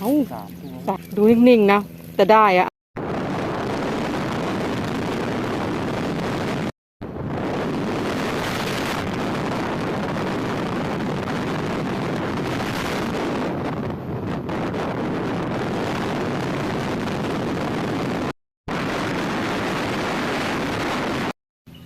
เอ้าดูนิ่งๆนะ แต่ได้อะ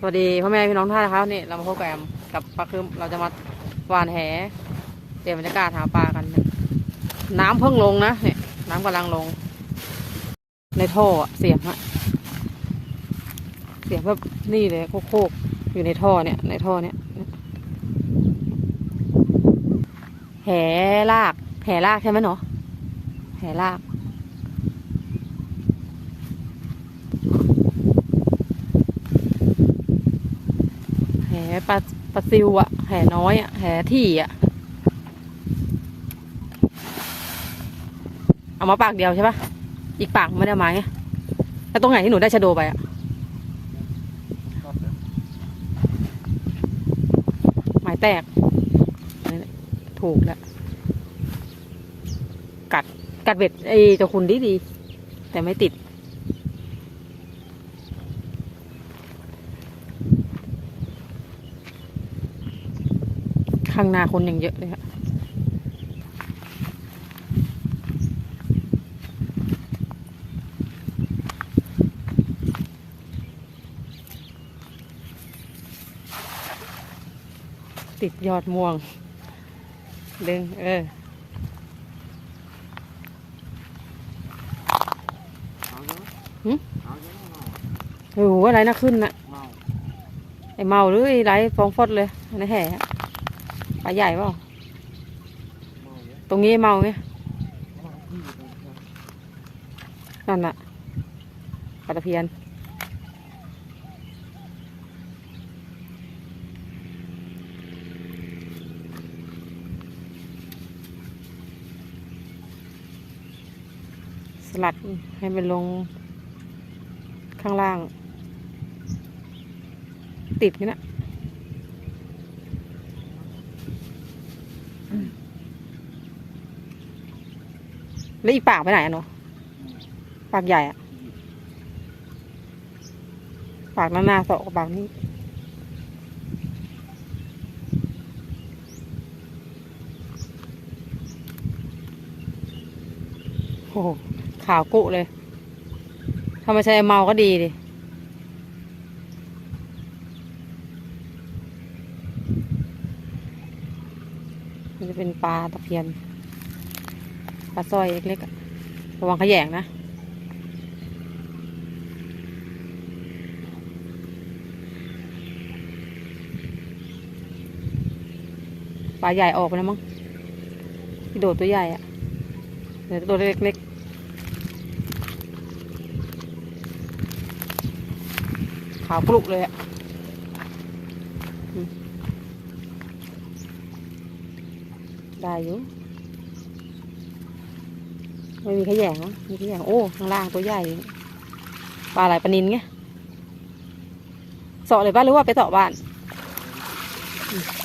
สวัสดีพ่อแม่พี่น้องท่านนะครับนี่เรามาพบกับแอมกับปลาคืมเราจะมาหวานแหเตรียมบรรยากาศหาปลากัน น้ำเพิ่งลงนะเนี่ยน้ำกำลังลง ในท่อเสียงอะเสียงแบบนี่เลยโคกๆอยู่ในท่อเนี่ยในท่อเนี่ยแหลากแหลากใช่ไหมเนาะแหลากแหปลาปลาซิวอะแหน้อยอะแหที่อะ เอามาปากเดียวใช่ปะอีกปากไม่ได้เอามาไงแล้วตรงไหนที่หนูได้ชะโดไปอะรอบเดียวหมายแตกอันนี้แหละถูกแล้ว กัด กัดเบ็ดไอ้เจ้าคุณดีดีๆแต่ไม่ติดข้างหน้าคนยังเยอะเลยค่ะ ติดยอดม่วง ดึง เออเอาใช่ไหมหึเอาใช่ไหมโอ้โหอะไรน่าขึ้นน่ะเมาไอเมาหรือไอไรฟองฟอดเลยในแห่อะปลาใหญ่เปล่าเมาเยอะตรงนี้เมาไงเมาพี่เลยครับนั่นน่ะปลาตะเพียน ลัดให้มันลงข้างล่าง ติดนี่นะแล้วอีกปากไปไหนอะเนาะปากใหญ่อะปากหน้าหน้าเสาะกับปากนี้โอ้ ขาวกุเลยถ้าไมใช้เมาก็ดีดิมันจะเป็นปลาตะเพียน ปลาสร้อยเล็กๆระวังขยงนะปลาใหญ่ออกไปแล้วมั้งที่โดดตัวใหญ่อะเหลือตัวเล็กๆ ขาวกรุกเลยอะได้อยู่ไม่มีขยงเนอะมีขยงโอ้ข้างล่างตัวใหญ่ปลาอะไรปลานินไงเสาะเลยบ้านหรือว่าไปเสาะบ้าน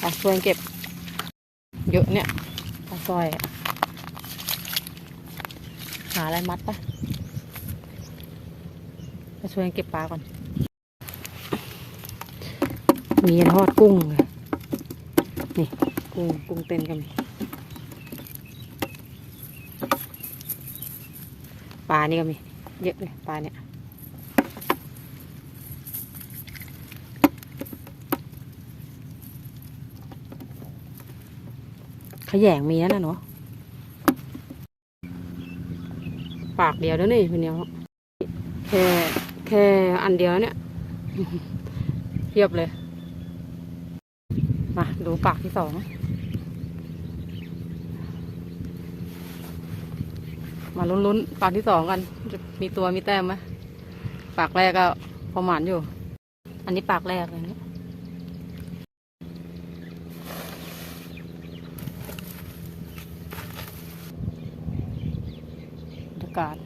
ไปช่วยกันเก็บ เยอะเนี่ยปลาสร้อยอะหาอะไรมัดปะไปช่วยกันเก็บปลาก่อน มีทอดกุ้ง นี่ กุ้งกุ้งเต้นกันมีปลานี่ก็มี เยอะเลยปลาเนี่ยขยงมีนั่นนะเนาะปากเดียวแล้วนี่เป็นเดียวแค่แค่อันเดียวเนี่ยเทียบเลย มาดูปากที่สองมาลุ้นๆ ปากที่สองกันจะมีตัวมีแต้มไหมปากแรกก็พอหมานอยู่ อันนี้ปากแรกเลยเนี่ยบรรยากาศ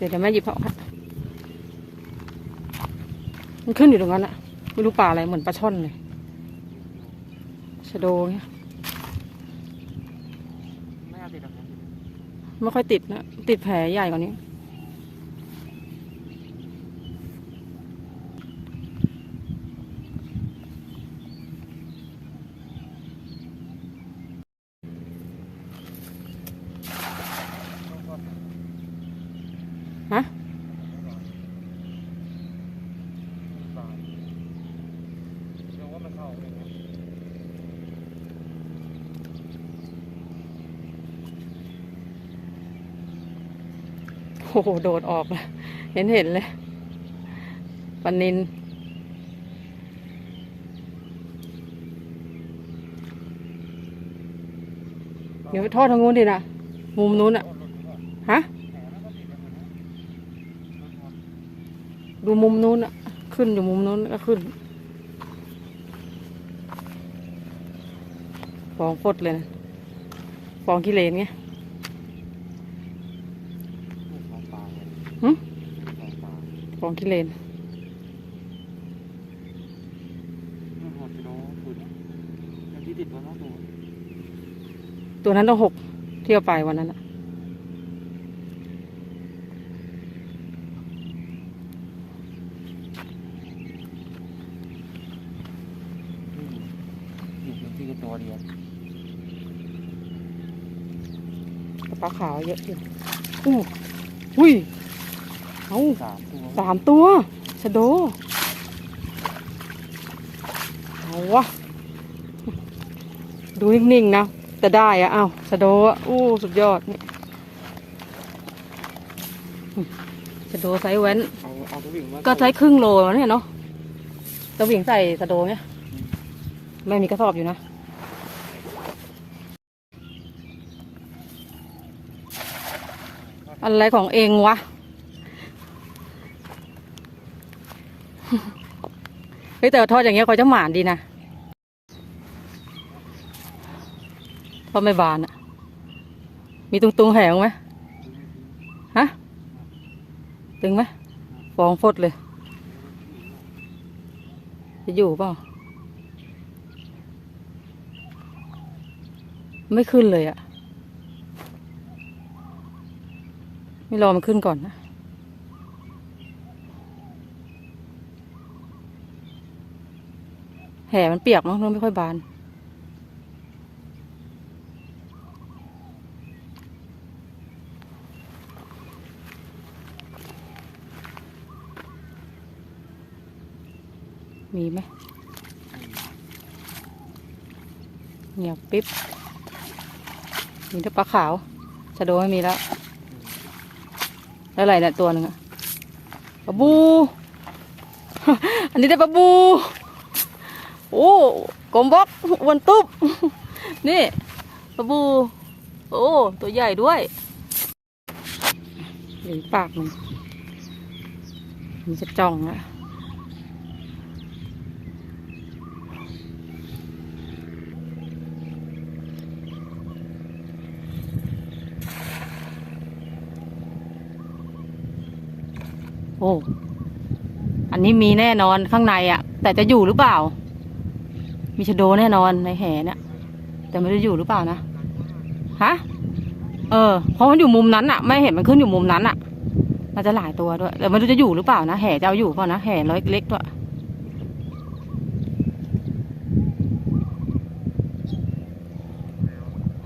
เดี๋ยวเดี๋ยวแม่หยิบเอาค่ะมันขึ้นอยู่ตรงนั้นอะไม่รู้ปลาอะไรเหมือนปลาช่อนเลยชะโดเนี่ยไม่ไม่ค่อยติดนะ ติดแผลใหญ่กว่านี้ ฮะโอ้โห โดดออกเลยเห็นเห็นเลยปนนินเดี๋ยวไปทอดทางนู้นดินะ มุมนู้นอะฮะ ดูมุมนู้นอะขึ้นอยู่มุมนู้นก็ขึ้นฟองฟดเลยนะฟองกิเลนไงของปลาเลยหึของปลาฟองกิเลนมันหดกิโลคุณยังที่ติดมาแล้วตัวตัวนั้นต้องหกเที่ยวไปวันนั้นอะ อยู่พื้นที่ก็ตัวเดียว ปลา ขาวเยอะอยู่อู้อุ้ยเอาสามตัวสามตัวชะโดเอาวะดูนิ่งๆนะจะได้อะเอาชะโดอะอู้สุดยอดนี่ชะโดไซส์แว้นเอาเอาตัววิ่งมาก็ใช้ครึ่งโลแล้วเนี่ยเนาะตะหวิงใส่สะโดเนี่ยไม่มีกระสอบอยู่นะ อะไรของเองวะ เฮ้ยแต่ทอดอย่างเงี้ยเขาจะหมานดีนะทอดไม่บานอะมีตุงตุงๆแหงไหมฮะ ตึงไหมฟองฟดเลย จะอยู่เปล่า ไม่ขึ้นเลยอะ ไม่รอมันขึ้นก่อนนะ แห่มันเปียกมั้งมันไม่ค่อยบาน มีไหมเงียบปิ๊บ มีแต่ปลาขาวชะโดไม่มีแล้ว อะไรเนี่ยตัวหนึ่งอะปลาบู อันนี้ได้ปลาบู โอ้กลมบล็อกวันตุ๊บ นี่ปลาบู โอ้ ตัวใหญ่ด้วยหลีปากมันมันจะจ้องอะ โอ้อันนี้มีแน่นอนข้างในอะ่ะ แต่จะอยู่หรือเปล่า มีชะโดแน่นอนในแหเนี่ยแต่ไม่รู้อยู่หรือเปล่านะฮะเออเพราะมันอยู่มุมนั้นอะ่ะ ไม่เห็นมันขึ้นอยู่มุมนั้นอะ่ะน่าจะหลายตัวด้วยแต่ไม่รู้จะอยู่หรือเปล่านะแห่จะเอาอยู่เปล่านะแห่ร้อยเล็กด้วย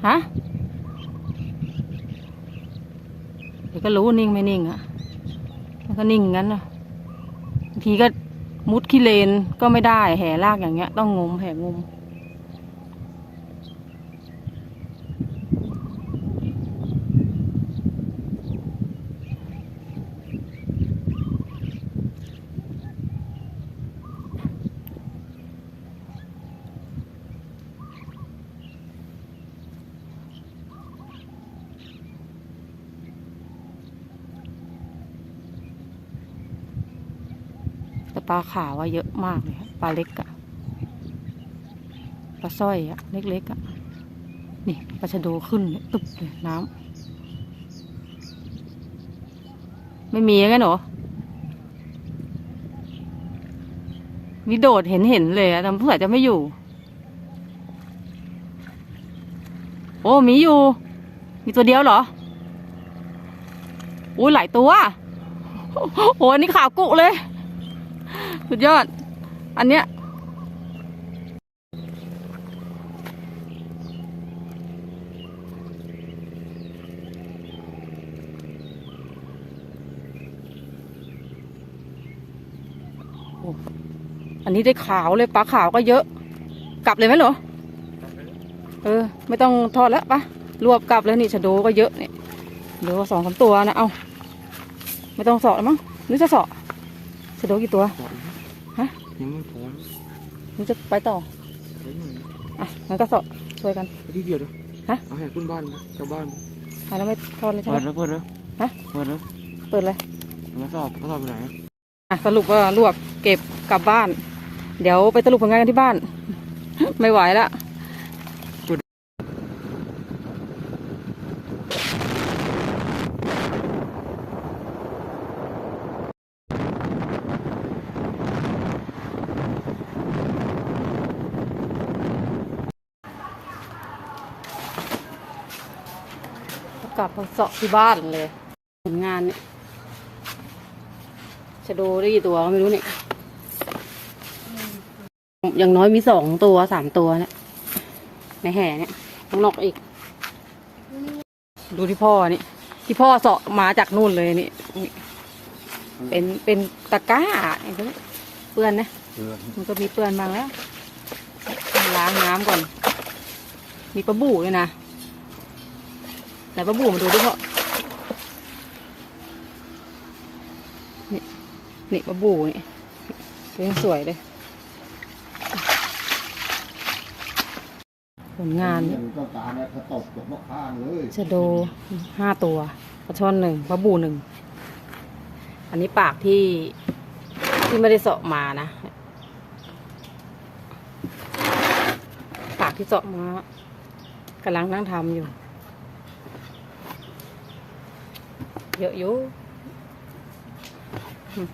ฮะเดี๋ยวก็รู้นิ่งไม่นิ่งอะ่ะ แล้วก็นิ่งงั้นนะบางทีก็มุดขี้เลนก็ไม่ได้แห่ลากอย่างเงี้ย ต้องงมแห่งม ปลาขาวอะเยอะมากเลยครับปลาเล็กอะปลาสร้อยอะเล็กๆอะนี่ปลาชะโดขึ้นเนี่ยตึบเลยน้ำไม่มีงั้นเหรอมีโดดเห็นเห็นเลยอะแต่เพื่อจะไม่อยู่ โอ้มีอยู่ มีตัวเดียวเหรออุ้ยหลายตัว โอ้อันนี้ขาวกุเลย สุดยอด อันเนี้ยอันนี้ได้ขาวเลยปลาขาวก็เยอะ กลับเลยไหมเหรอเออ ไม่ต้องทอดแล้วปะรวบกลับแล้วนี่ชะโดก็เยอะเนี่ยเดี๋ยวสองสามตัวนะเอาไม่ต้องสาะแล้วมั้งหรือจะสาะชะโดกี่ตัว ยังไม่พอหรือจะไปต่อเฮ้ยอะงั้นก็เสาะช่วยกันไปที่เดียวเด้อฮะเอาให้คุณบ้านมาเจ้าบ้านมาอะแล้วไม่ทอดเลยใช่ไหเปิมดแล้วเปิดแล้วฮะเปิดแล้วเปิดเลยมาสอบมาสอบไปไหนอะสรุปว่ารวบเก็บกลับบ้าน เดี๋ยวไปสรุปผลงานกันที่บ้าน ไม่ไหวละ กลับมาเสาะที่บ้านเลยผลงานเนี่ยชะโดได้กี่ตัวก็ไม่รู้เนี่ยอย่างน้อยมีสองตัวสามตัวเนี่ยในแห่เนี่ยข้างนอกอีก ดูที่พ่อนี่ ที่พ่อเสาะมาจากนู่นเลยนี่เป็นเป็นตะกร้าอ้ตัวนี้เปื้อนนะมันก็มีเปื้อนบางแล้วล้างน้ำก่อน มีปลาบู่ด้วยนะ ไหนปลาบู่มาดูดิพ่อนี่นี่ปลาบู่นี่ยังสวยเลยผลงานอย่าต้องการเนี่ยถ้าตบตกข้างเลยจะโดห้าตัวปลาช่อนหนึ่งปลาบูหนึ่ง อันนี้ปากที่ที่ไม่ได้เสาะมานะ ปากที่เสาะมากำลังนั่งทำอยู่ เยอะอยู่อืม